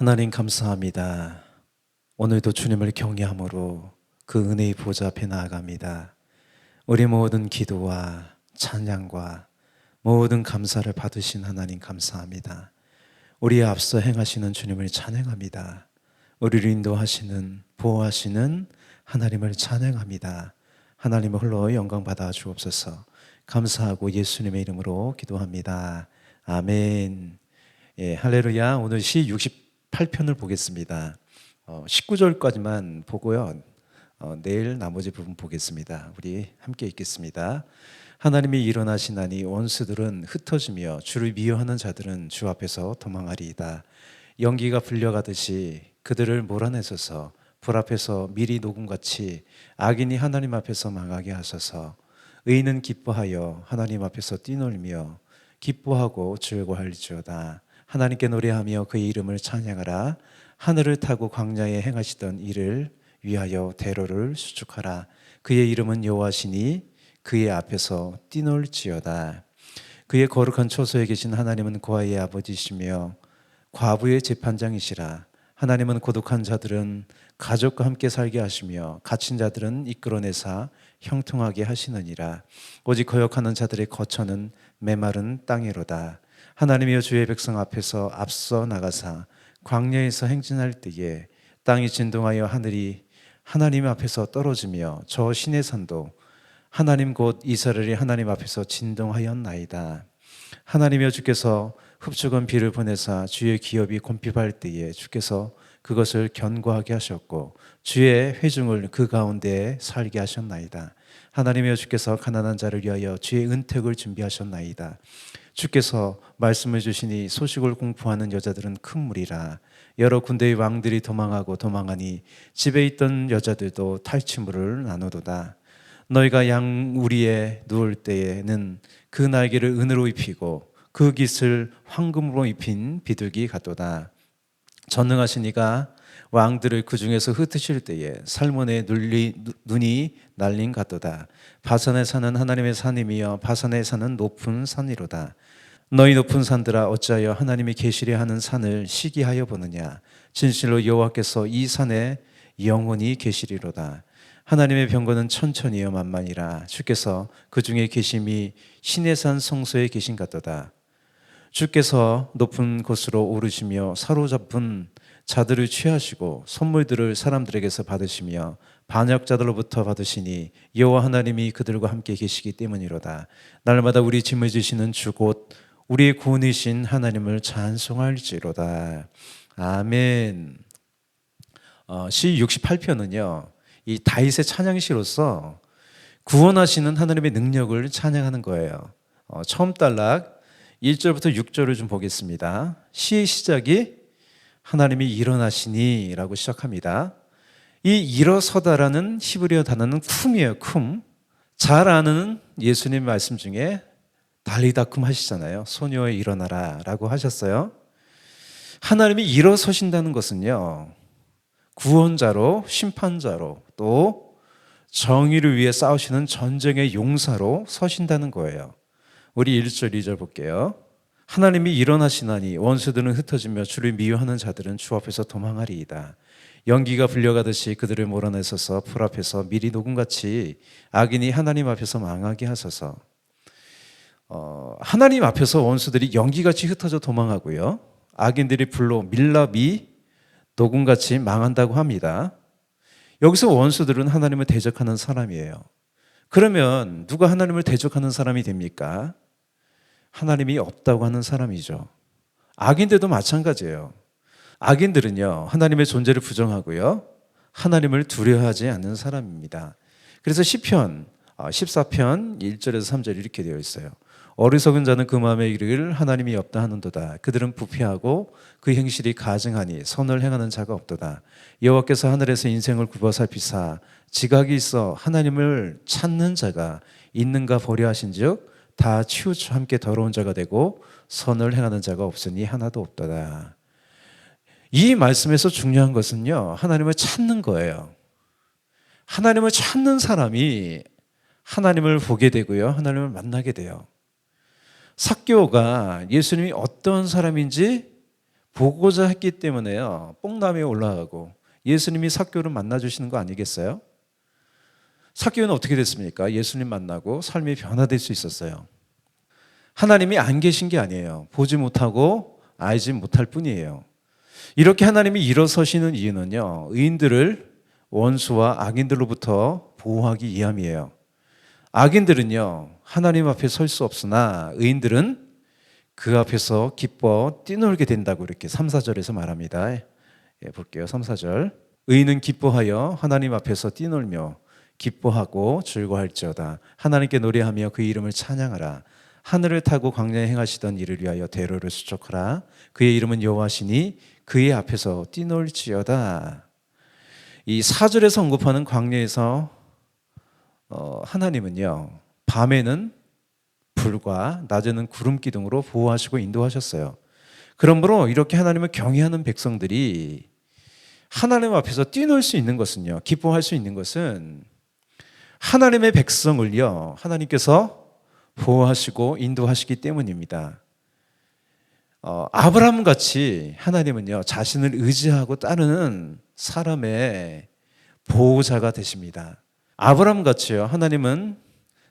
하나님 감사합니다. 오늘도 주님을 경외함으로 그 은혜의 보좌 앞에 나아갑니다. 우리 모든 기도와 찬양과 모든 감사를 받으신 하나님 감사합니다. 우리의 앞서 행하시는 주님을 찬양합니다. 우리를 인도하시는 보호하시는 하나님을 찬양합니다. 하나님을 홀로 영광 받아 주옵소서. 감사하고 예수님의 이름으로 기도합니다. 아멘. 예, 할렐루야. 오늘 시 68편을 보겠습니다. 어, 19절까지만 보고요. 어, 내일 나머지 부분 보겠습니다. 우리 함께 읽겠습니다. 하나님이 일어나시나니 원수들은 흩어지며 주를 미워하는 자들은 주 앞에서 도망하리이다. 연기가 불려가듯이 그들을 몰아내소서 불 앞에서 미리 녹음같이 악인이 하나님 앞에서 망하게 하소서 의인은 기뻐하여 하나님 앞에서 뛰놀며 기뻐하고 즐거워할지어다 하나님께 노래하며 그의 이름을 찬양하라. 하늘을 타고 광야에 행하시던 일을 위하여 대로를 수축하라. 그의 이름은 여호와시니 그의 앞에서 뛰놀지어다. 그의 거룩한 초소에 계신 하나님은 고아의 아버지시며 과부의 재판장이시라. 하나님은 고독한 자들은 가족과 함께 살게 하시며 갇힌 자들은 이끌어내사 형통하게 하시느니라. 오직 거역하는 자들의 거처는 메마른 땅이로다 하나님이여 주의 백성 앞에서 앞서 나가사 광야에서 행진할 때에 땅이 진동하여 하늘이 하나님 앞에서 떨어지며 저 신의 산도 하나님 곧 이스라엘이 하나님 앞에서 진동하였나이다 하나님이여 주께서 흡죽은 비를 보내사 주의 기업이 곤핍할 때에 주께서 그것을 견고하게 하셨고 주의 회중을 그 가운데에 살게 하셨나이다. 하나님이여 주께서 가난한 자를 위하여 주의 은택을 준비하셨나이다. 주께서 말씀을 주시니 소식을 공포하는 여자들은 큰 무리라. 여러 군대의 왕들이 도망하고 도망하니 집에 있던 여자들도 탈취물을 나누도다. 너희가 양 우리에 누울 때에는 그 날개를 은으로 입히고 그 깃을 황금으로 입힌 비둘기 같도다. 전능하신 이가 왕들을 그 중에서 흩으실 때에 살몬의 눈이, 눈이 날린 같도다. 바산에 사는 하나님의 산임이여 바산에 사는 높은 산이로다. 너희 높은 산들아 어찌하여 하나님이 계시려 하는 산을 시기하여 보느냐 진실로 여호와께서 이 산에 영원히 계시리로다. 하나님의 병거는 천천히요 만만이라 주께서 그 중에 계심이 신의 산 성소에 계신 같도다. 주께서 높은 곳으로 오르시며 사로잡은 자들을 취하시고 선물들을 사람들에게서 받으시며 반역자들로부터 받으시니 여호와 하나님이 그들과 함께 계시기 때문이로다. 날마다 우리 짐을 지시는 주 곧 우리의 구원이신 하나님을 찬송할지로다. 아멘. 어, 시 68편은요. 이 다윗의 찬양시로서 구원하시는 하나님의 능력을 찬양하는 거예요. 어, 처음 단락 1절부터 6절을 좀 보겠습니다. 시의 시작이 하나님이 일어나시니 라고 시작합니다. 이 일어서다라는 히브리어 단어는 쿰이에요, 쿰. 잘 아는 예수님 말씀 중에 달리다쿰 하시잖아요. 소녀의 일어나라 라고 하셨어요. 하나님이 일어서신다는 것은요, 구원자로, 심판자로, 또 정의를 위해 싸우시는 전쟁의 용사로 서신다는 거예요. 우리 1절, 2절 볼게요. 하나님이 일어나시나니 원수들은 흩어지며 주를 미워하는 자들은 주 앞에서 도망하리이다. 연기가 불려가듯이 그들을 몰아내소서 풀 앞에서 미리 녹음같이 악인이 하나님 앞에서 망하게 하소서. 어, 하나님 앞에서 원수들이 연기같이 흩어져 도망하고요. 악인들이 불로 밀랍이 녹음같이 망한다고 합니다. 여기서 원수들은 하나님을 대적하는 사람이에요. 그러면 누가 하나님을 대적하는 사람이 됩니까? 하나님이 없다고 하는 사람이죠. 악인들도 마찬가지예요. 악인들은요, 하나님의 존재를 부정하고요, 하나님을 두려워하지 않는 사람입니다. 그래서 시편 14편 1절에서 3절 이렇게 되어 있어요. 어리석은 자는 그 마음에 이르기를 하나님이 없다 하는도다. 그들은 부패하고 그 행실이 가증하니 선을 행하는 자가 없도다. 여호와께서 하늘에서 인생을 굽어 살피사 지각이 있어 하나님을 찾는 자가 있는가 보려 하신즉 다 치우쳐 함께 더러운 자가 되고 선을 행하는 자가 없으니 하나도 없도다. 이 말씀에서 중요한 것은요. 하나님을 찾는 거예요. 하나님을 찾는 사람이 하나님을 보게 되고요. 하나님을 만나게 돼요. 사교가 예수님이 어떤 사람인지 보고자 했기 때문에요. 뽕나무에 올라가고 예수님이 사교를 만나 주시는 거 아니겠어요? 사교는 어떻게 됐습니까? 예수님 만나고 삶이 변화될 수 있었어요. 하나님이 안 계신 게 아니에요. 보지 못하고 알지 못할 뿐이에요. 이렇게 하나님이 일어서시는 이유는요. 의인들을 원수와 악인들로부터 보호하기 위함이에요. 악인들은요. 하나님 앞에 설 수 없으나 의인들은 그 앞에서 기뻐 뛰놀게 된다고 이렇게 3, 4절에서 말합니다. 예, 볼게요. 3, 4절. 의인은 기뻐하여 하나님 앞에서 뛰놀며 기뻐하고 즐거할지어다. 하나님께 노래하며 그 이름을 찬양하라. 하늘을 타고 광야에 행하시던 이를 위하여 대로를 수족하라. 그의 이름은 여호와시니 그의 앞에서 뛰놀지어다. 이 사절에서 언급하는 광야에서 어, 하나님은요 밤에는 불과 낮에는 구름 기둥으로 보호하시고 인도하셨어요. 그러므로 이렇게 하나님을 경외하는 백성들이 하나님 앞에서 뛰놀 수 있는 것은요 기뻐할 수 있는 것은 하나님의 백성을요 하나님께서 보호하시고 인도하시기 때문입니다. 어, 아브라함 같이 하나님은요 자신을 의지하고 따르는 사람의 보호자가 되십니다. 아브라함 같이요 하나님은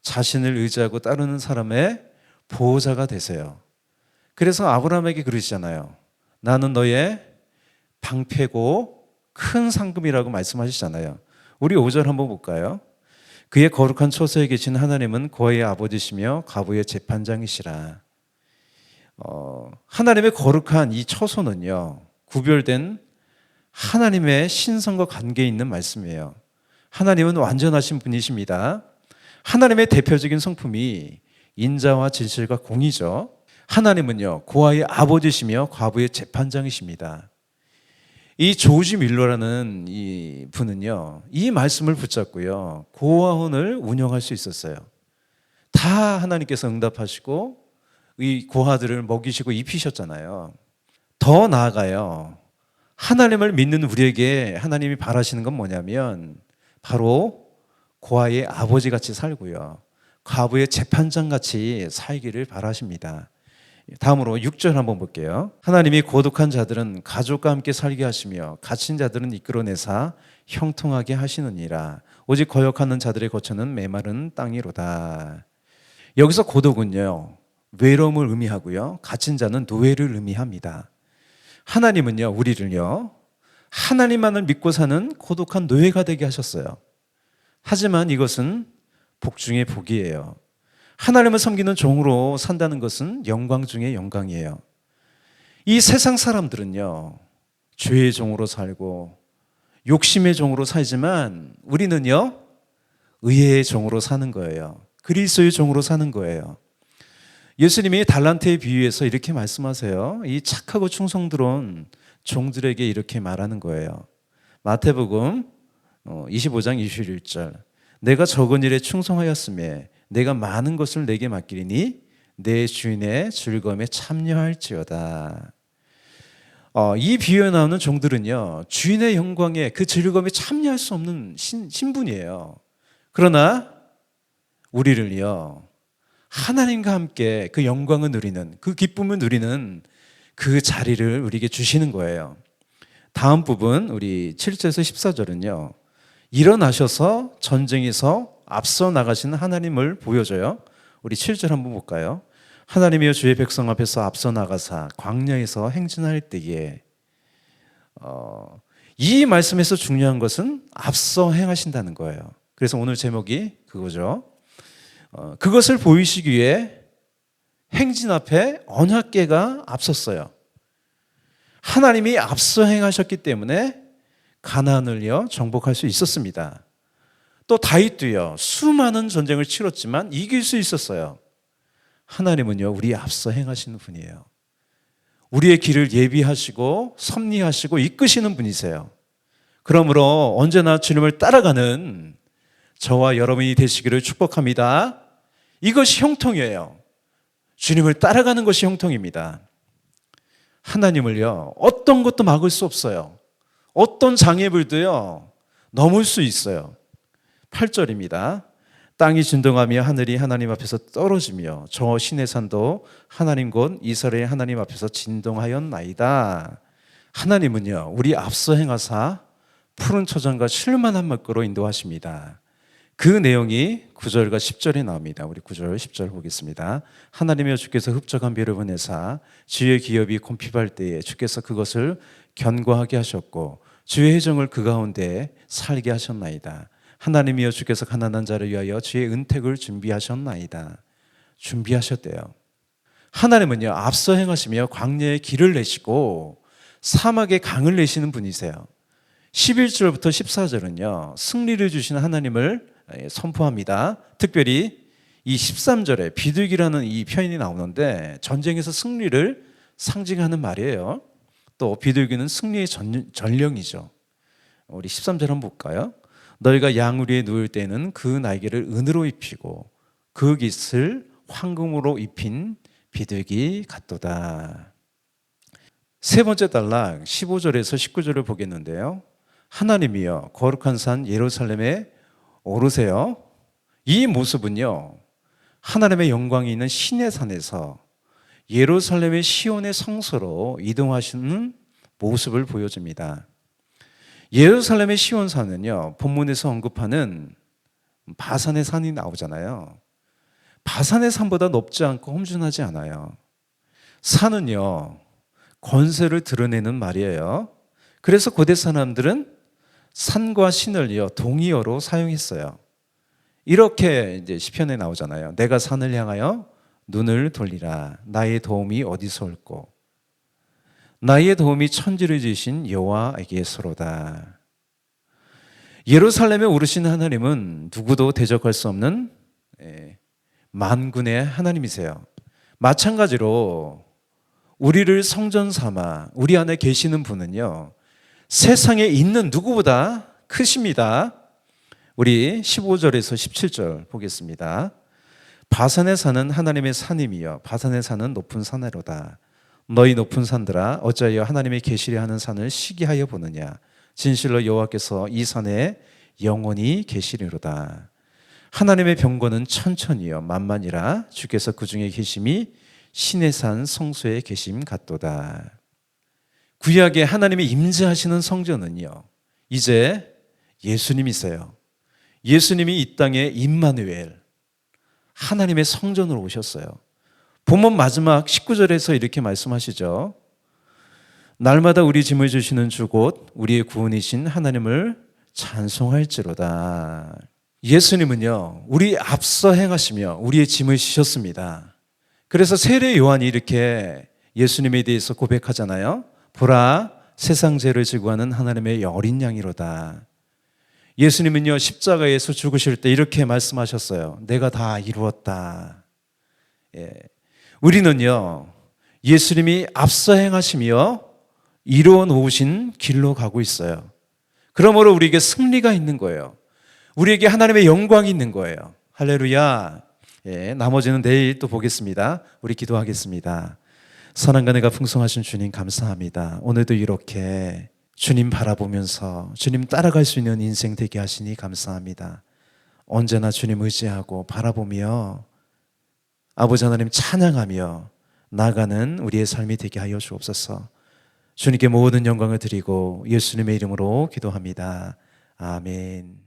자신을 의지하고 따르는 사람의 보호자가 되세요. 그래서 아브라함에게 그러시잖아요. 나는 너의 방패고 큰 상금이라고 말씀하시잖아요. 우리 5절 한번 볼까요? 그의 거룩한 처소에 계신 하나님은 고아의 아버지시며 가부의 재판장이시라. 어, 하나님의 거룩한 이 처소는요, 구별된 하나님의 신성과 관계 있는 말씀이에요. 하나님은 완전하신 분이십니다. 하나님의 대표적인 성품이 인자와 진실과 공의죠. 하나님은요, 고아의 아버지시며 과부의 재판장이십니다. 이 조지 밀러라는 이 분은요, 이 말씀을 붙잡고요, 고아원을 운영할 수 있었어요. 다 하나님께서 응답하시고, 이 고아들을 먹이시고 입히셨잖아요. 더 나아가요. 하나님을 믿는 우리에게 하나님이 바라시는 건 뭐냐면, 바로 고아의 아버지 같이 살고요. 과부의 재판장 같이 살기를 바라십니다. 다음으로 6절 한번 볼게요. 하나님이 고독한 자들은 가족과 함께 살게 하시며 갇힌 자들은 이끌어내사 형통하게 하시느니라. 오직 거역하는 자들의 거처는 메마른 땅이로다. 여기서 고독은요. 외로움을 의미하고요. 갇힌 자는 노예를 의미합니다. 하나님은요. 우리를요. 하나님만을 믿고 사는 고독한 노예가 되게 하셨어요. 하지만 이것은 복 중의 복이에요. 하나님을 섬기는 종으로 산다는 것은 영광 중의 영광이에요. 이 세상 사람들은요, 죄의 종으로 살고, 욕심의 종으로 살지만, 우리는요, 의의 종으로 사는 거예요. 그리스도의 종으로 사는 거예요. 예수님이 달란트의 비유에서 이렇게 말씀하세요. 이 착하고 충성스러운 종들에게 이렇게 말하는 거예요. 마태복음 25장 21절. 내가 적은 일에 충성하였음에 내가 많은 것을 내게 맡기리니 내 주인의 즐거움에 참여할지어다. 어, 이 비유에 나오는 종들은요, 주인의 영광에 그 즐거움에 참여할 수 없는 신, 신분이에요. 그러나 우리를요, 하나님과 함께 그 영광을 누리는, 그 기쁨을 누리는 그 자리를 우리에게 주시는 거예요. 다음 부분, 우리 7절에서 14절은요, 일어나셔서 전쟁에서 앞서 나가시는 하나님을 보여줘요. 우리 7절 한번 볼까요? 하나님이여 주의 백성 앞에서 앞서 나가사 광야에서 행진할 때에 어, 이 말씀에서 중요한 것은 앞서 행하신다는 거예요. 그래서 오늘 제목이 그거죠. 어, 그것을 보이시기 위해 행진 앞에 언약계가 앞섰어요. 하나님이 앞서 행하셨기 때문에 가나안을요 정복할 수 있었습니다. 또 다윗도요 수많은 전쟁을 치렀지만 이길 수 있었어요. 하나님은요 우리 앞서 행하시는 분이에요. 우리의 길을 예비하시고 섭리하시고 이끄시는 분이세요. 그러므로 언제나 주님을 따라가는 저와 여러분이 되시기를 축복합니다. 이것이 형통이에요. 주님을 따라가는 것이 형통입니다. 하나님을요, 어떤 것도 막을 수 없어요. 어떤 장애물도요, 넘을 수 있어요. 8절입니다. 땅이 진동하며 하늘이 하나님 앞에서 떨어지며 저 신의 산도 하나님 곧 이스라엘 하나님 앞에서 진동하였나이다. 하나님은요 우리 앞서 행하사 푸른 초장과 쉴만한 먹거로 인도하십니다. 그 내용이 9절과 10절에 나옵니다. 우리 9절, 10절 보겠습니다. 하나님여 주께서 흡족한 비를 보내사 주의 기업이 곰핍할 때에 주께서 그것을 견고하게 하셨고 주의 해정을 그 가운데 살게 하셨나이다. 하나님이여 주께서 가난한 자를 위하여 주의 은택을 준비하셨나이다. 준비하셨대요. 하나님은요 앞서 행하시며 광야에 길을 내시고 사막에 강을 내시는 분이세요. 11절부터 14절은요 승리를 주시는 하나님을 예, 선포합니다. 특별히 이 13절에 비둘기라는 이 표현이 나오는데 전쟁에서 승리를 상징하는 말이에요. 또 비둘기는 승리의 전, 전령이죠. 우리 13절 한번 볼까요? 너희가 양우리에 누울 때는 그 날개를 은으로 입히고 그 깃을 황금으로 입힌 비둘기 같도다. 세 번째 단락 15절에서 19절을 보겠는데요. 하나님이여 거룩한 산 예루살렘에 오르세요. 이 모습은요. 하나님의 영광이 있는 신의 산에서 예루살렘의 시온의 성소로 이동하시는 모습을 보여줍니다. 예루살렘의 시온산은요, 본문에서 언급하는 바산의 산이 나오잖아요. 바산의 산보다 높지 않고 험준하지 않아요. 산은요, 권세를 드러내는 말이에요. 그래서 고대 사람들은 산과 신을요, 동의어로 사용했어요. 이렇게 이제 시편에 나오잖아요. 내가 산을 향하여 눈을 돌리라. 나의 도움이 어디서 올고 나의 도움이 천지를 지신 여호와에게서로다. 예루살렘에 오르신 하나님은 누구도 대적할 수 없는 예, 만군의 하나님이세요. 마찬가지로 우리를 성전 삼아 우리 안에 계시는 분은요. 세상에 있는 누구보다 크십니다. 우리 15절에서 17절 보겠습니다. 바산에 사는 하나님의 산임이여 바산에 사는 높은 산으로다. 너희 높은 산들아 어찌하여 하나님의 계시려 하는 산을 시기하여 보느냐 진실로 여호와께서 이 산에 영원히 계시리로다 하나님의 병거는 천천히요 만만이라 주께서 그 중에 계심이 신의 산 성소에 계심 같도다 구약에 하나님이 임재하시는 성전은요 이제 예수님이세요 예수님이 이 땅에 임마누엘 하나님의 성전으로 오셨어요 본문 마지막 19절에서 이렇게 말씀하시죠. 날마다 우리 짐을 주시는 주 곧 우리의 구원이신 하나님을 찬송할지로다. 예수님은요, 우리 앞서 행하시며 우리의 짐을 지셨습니다. 그래서 세례 요한이 이렇게 예수님에 대해서 고백하잖아요. 보라, 세상 죄를 지고 하는 하나님의 어린 양이로다. 예수님은요, 십자가에서 죽으실 때 이렇게 말씀하셨어요. 내가 다 이루었다. 예. 우리는요, 예수님이 앞서 행하시며 이루어 놓으신 길로 가고 있어요. 그러므로 우리에게 승리가 있는 거예요. 우리에게 하나님의 영광이 있는 거예요. 할렐루야. 예, 나머지는 내일 또 보겠습니다. 우리 기도하겠습니다. 선한 은혜가 풍성하신 주님 감사합니다. 오늘도 이렇게 주님 바라보면서 주님 따라갈 수 있는 인생 되게 하시니 감사합니다. 언제나 주님 의지하고 바라보며 아버지 하나님 찬양하며 나가는 우리의 삶이 되게 하여 주옵소서. 주님께 모든 영광을 드리고 예수님의 이름으로 기도합니다. 아멘.